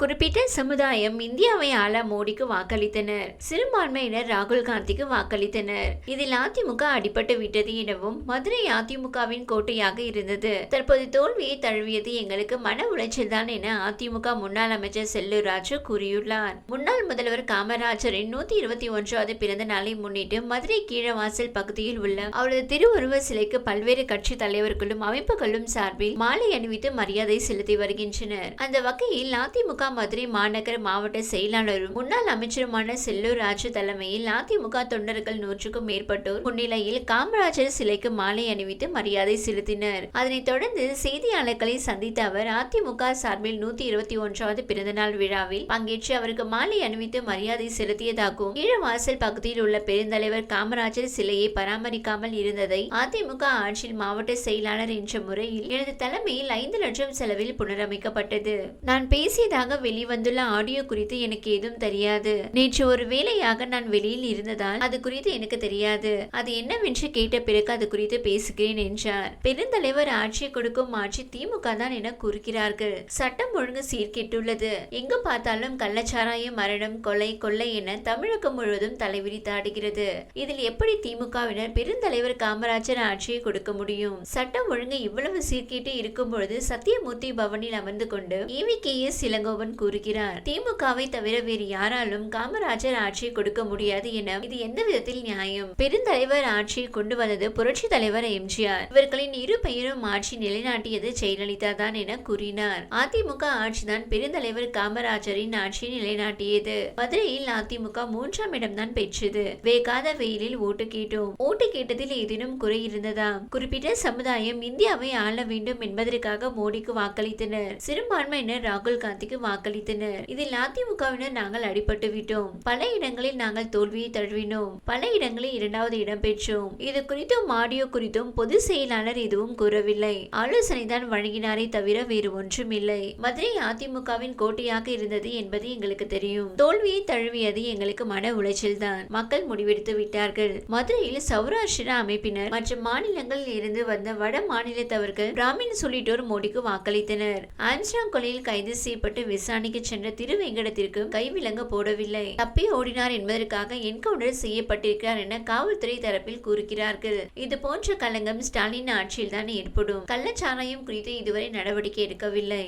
குறிப்பிட்ட சமுதாயம் இந்தியாவை ஆள மோடிக்கு வாக்களித்தனர். சிறுபான்மையினர் ராகுல் காந்திக்கு வாக்களித்தனர். இதில் அதிமுக அடிபட்டு விட்டது எனவும் மதுரை அதிமுகவின் கோட்டையாக இருந்தது. தற்போது தோல்வியை தழுவியது எங்களுக்கு மன உளைச்சல் தான் என அதிமுக முன்னாள் அமைச்சர் செல்லூர் ராஜு கூறியுள்ளார். முன்னாள் முதல்வர் காமராஜரின் நூத்தி இருபத்தி ஒன்றாவது பிறந்த நாளை முன்னிட்டு மதுரை கீழவாசல் பகுதியில் உள்ள அவரது திருவுருவ சிலைக்கு பல்வேறு கட்சி தலைவர்களும் அமைப்புகளும் சார்பில் மாலை அணிவித்து மரியாதை செலுத்தி வருகின்றனர். அந்த வகையில் அதிமுக மதுரை மாநகர மாவட்ட செயலாளரும் முன்னாள் அமைச்சருமான செல்லூர் ராஜு தலைமையில் அதிமுக தொண்டர்கள் நூற்றுக்கும் மேற்பட்டோர் முன்னிலையில் காமராஜர் சிலைக்கு மாலை அணிவித்து மரியாதை செலுத்தினர். அதனைத் தொடர்ந்து செய்தியாளர்களை சந்தித்த அவர் அதிமுக சார்பில் நூத்தி இருபத்தி ஒன்றாவது பிறந்தநாள் விழாவில் பங்கேற்று அவருக்கு மாலை அணிவித்து மரியாதை செலுத்தியதாகவும் கீழவாசல் பகுதியில் உள்ள பெருந்தலைவர் காமராஜர் சிலையை பராமரிக்காமல் இருந்ததை அதிமுக ஆட்சியில் மாவட்ட செயலாளர் என்ற முறையில் எனது தலைமையில் ஐந்து லட்சம் செலவில் புனரமைக்கப்பட்டது. நான் பேசியதாக வெளிவந்துள்ள ஆடியோ குறித்து எனக்கு ஏதும் தெரியாது. நேற்று ஒரு வேலையாக நான் வெளியில் இருந்ததால் அது குறித்து எனக்கு தெரியாது. அது என்னவென்று கேட்ட பிறகு அது குறித்து பேசுகிறேன் என்றார். பெருந்தலைவர் ஆட்சி கொடுக்கும் ஆட்சி திமுக தான் என கூறுகிறார்கள். சட்டம் ஒழுங்கு சீர்கெட்டுள்ளது. எங்கு பார்த்தாலும் கள்ளச்சாராயம் மரணம் கொலை கொள்ளை என தமிழகம் முழுவதும் தலைவிரித்தாடுகிறது இதில் எப்படி திமுகவினர் பெருந்தலைவர் காமராஜர் ஆட்சியை கொடுக்க முடியும்? சட்டம் ஒழுங்கு இவ்வளவு சீர்கேட்டு இருக்கும் பொழுது சத்தியமூர்த்தி பவனில் அமர்ந்து கொண்டு ஈவி கே எஸ் இளங்கோவன் கூறுகிறார். திமுகவை தவிர வேறு யாராலும் காமராஜர் ஆட்சியை கொடுக்க முடியாது என இது எந்த விதத்தில் நியாயம்? பெருந்தலைவர் ஆட்சியை கொண்டு வந்தது புரட்சி தலைவர் எம்ஜிஆர். இவர்களின் இரு பெயரும் ஆட்சி நிலைநாட்டியது ஜெயலலிதா தான் என கூறினார். அதிமுக ஆட்சிதான் பெருந்தலைவர் காமராஜரின் ஆட்சியை நிலைநாட்டியது. மதுரையில் அதிமுக மூன்றாம் இடம்தான் பெற்றது. வேகாத வெயிலில் ஓட்டு கேட்டோம். ஓட்டு கேட்டதில் ஏதேனும் குறை இருந்ததா? குறிப்பிட்ட சமுதாயம் இந்தியாவை ஆள வேண்டும் என்பதற்காக மோடிக்கு வாக்களித்தனர். சிறுபான்மையினர் ராகுல் காந்திக்கு வாக்களித்தனர். இதில் அதிமுகவினர் நாங்கள் அடிபட்டு விட்டோம். பல இடங்களில் நாங்கள் தோல்வியை தழுவினோம். பல இடங்களில் இரண்டாவது இடம் பெற்றோம். இது குறித்தும் ஆடியோ குறித்தும் பொது செயலாளர் எதுவும் கூறவில்லை. ஆலோசனை தான் வழங்கினாரே தவிர வேறு ஒன்றும் இல்லை மதுரை அதிமுகவின் கோட்டையாக இருந்தது என்பது எங்களுக்கு தெரியும். தோல்வியை தழுவியது எங்களுக்கு மன உளைச்சல் தான் மக்கள் முடிவெடுத்து விட்டார்கள். மதுரையில் சௌராஷ்டிரா அமைப்பினர் மற்றும் மாநிலங்களில் இருந்து வந்த வட மாநிலத்தவர்கள் பிராமின் சொல்லிட்டோர் மோடிக்கு வாக்களித்தனர். ஆம்ஸ்டாங் கொலையில் கைது செய்யப்பட்டு விசாரணைக்கு சென்ற திருவேங்கடத்திற்கு கைவிலங்க போடவில்லை. தப்பி ஓடினார் என்பதற்காக என்கவுண்டர் செய்யப்பட்டிருக்கிறார் என காவல்துறை தரப்பில் கூறுகிறார்கள். இது போன்ற கலங்கம் ஸ்டாலின் ஆட்சியில் தான் ஏற்படும். கள்ளச்சாராயம் குறித்து இதுவரை நடவடிக்கை எடுக்கவில்லை.